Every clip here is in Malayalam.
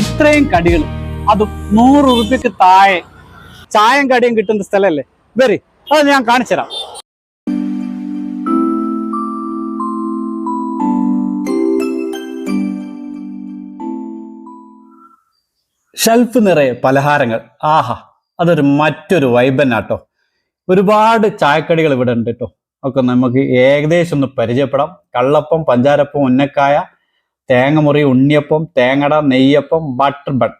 ഇത്രയും കടികൾ. അതും നൂറ് റുപ്യക്ക് താഴെ. ചായം കടിയും കിട്ടുന്ന സ്ഥലമല്ലേ വരി അത് ഞാൻ കാണിച്ചുതരാം ഷെൽഫ് നിറയെ പലഹാരങ്ങൾ. ആഹാ അതൊരു മറ്റൊരു വൈബന്നാട്ടോ ഒരുപാട് ചായക്കടികൾ ഇവിടെ ഉണ്ട് കേട്ടോ. ഒക്കെ നമുക്ക് ഏകദേശം ഒന്ന് പരിചയപ്പെടാം. Kallappam pancharappam unnakkaya thengamuri unniyappam thengada neyyappam butter bun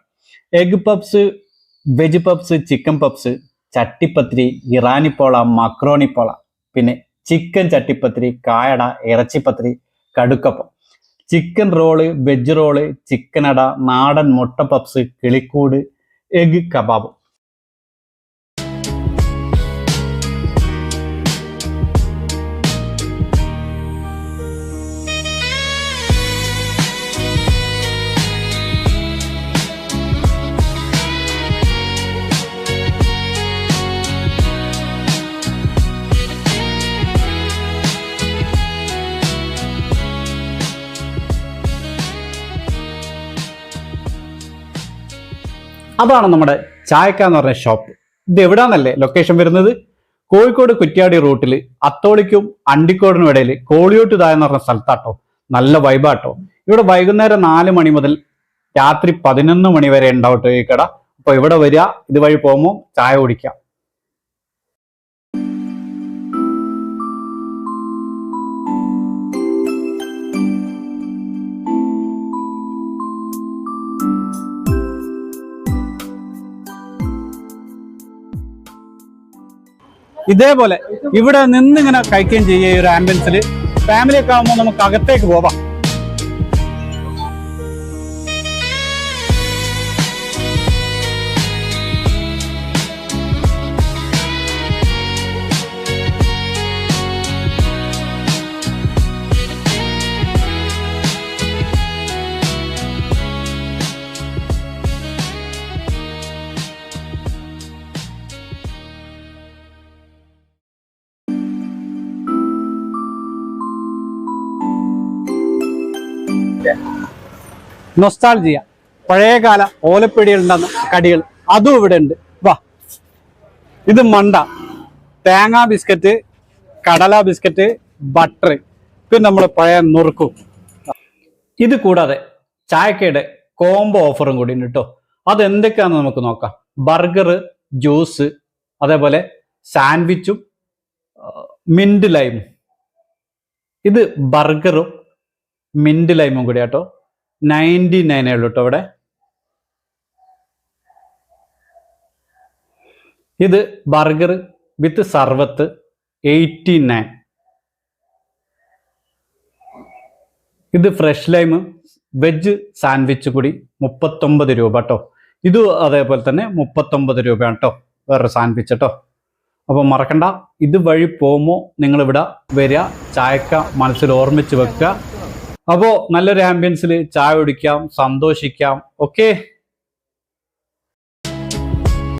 egg puffs veg puffs chicken puffs chattipathiri Iranipola മക്രോണിപ്പോള പിന്നെ chicken chattipathiri kayada irachipathiri kadukkappam. Chicken roll veg roll ചിക്കനട നാടൻ മുട്ട പപ്സ് കിളിക്കൂട് എഗ് കബാബ്. അതാണ് നമ്മുടെ ചായക്ക എന്ന് പറഞ്ഞ ഷോപ്പ് ഇത് എവിടാന്നല്ലേ ലൊക്കേഷൻ വരുന്നത്? കോഴിക്കോട് കുറ്റ്യാടി റൂട്ടിൽ അത്തോളിക്കും അണ്ടിക്കോടിനും ഇടയിൽ കോളിയോട്ട് താഴെ എന്ന് പറഞ്ഞ സ്ഥലത്താട്ടോ. നല്ല വൈബാട്ടോ ഇവിടെ വൈകുന്നേരം നാല് മണി മുതൽ രാത്രി പതിനൊന്ന് മണി വരെ ഉണ്ടാവട്ടോ ഈ കട. അപ്പൊ ഇവിടെ വരിക ഇതുവഴി പോകുമ്പോൾ ചായ കുടിക്കാം. ഇതേപോലെ ഇവിടെ നിന്നിങ്ങനെ കഴിക്കുകയും ചെയ്യുക ഈ ഒരു ആംബുലൻസിൽ ഫാമിലിയൊക്കെ ആകുമ്പോൾ നമുക്ക് അകത്തേക്ക് പോവാം. നൊസ്റ്റാൾജിയ പഴയകാല ഓലപ്പിടിയിൽ ഉണ്ടാകുന്ന കടികൾ. അതും ഇവിടെ ഉണ്ട് വാ. ഇത് മണ്ട. തേങ്ങാ ബിസ്ക്കറ്റ് കടല ബിസ്ക്കറ്റ് ബട്ടർ പിന്നെ നമ്മൾ പഴയ നുറുക്കും. ഇത് കൂടാതെ ചായക്കയുടെ കോംബോ ഓഫറും കൂടി ഉണ്ട് കേട്ടോ അത് എന്തൊക്കെയാണെന്ന് നമുക്ക് നോക്കാം. ബർഗർ ജ്യൂസ് അതേപോലെ സാൻഡ്വിച്ചും മിന്റ് ലൈമും. ഇത് ബർഗറും മിന്റ് ലൈമും കൂടി കേട്ടോ നയന്റി നയനേ ഉള്ളൂ കേട്ടോ ഇവിടെ ഇത് burger with sarbath eighty nine. ഇത് ഫ്രഷ് ലൈം വെജ് സാൻഡ്വിച്ച് കൂടി മുപ്പത്തൊമ്പത് രൂപ കേട്ടോ ഇത് അതേപോലെ തന്നെ മുപ്പത്തൊമ്പത് രൂപയാണ് കേട്ടോ വേറൊരു സാൻഡ്വിച്ച് കേട്ടോ അപ്പോൾ മറക്കണ്ട ഇത് വഴി പോകുമ്പോൾ നിങ്ങൾ ഇവിടെ വരിക ചായക്ക മനസ്സിൽ ഓർമ്മിച്ച് വെക്കുക. അപ്പോൾ നല്ലൊരു ആംബിയൻസിൽ ചായ കുടിക്കാം സന്തോഷിക്കാം. ഓക്കെ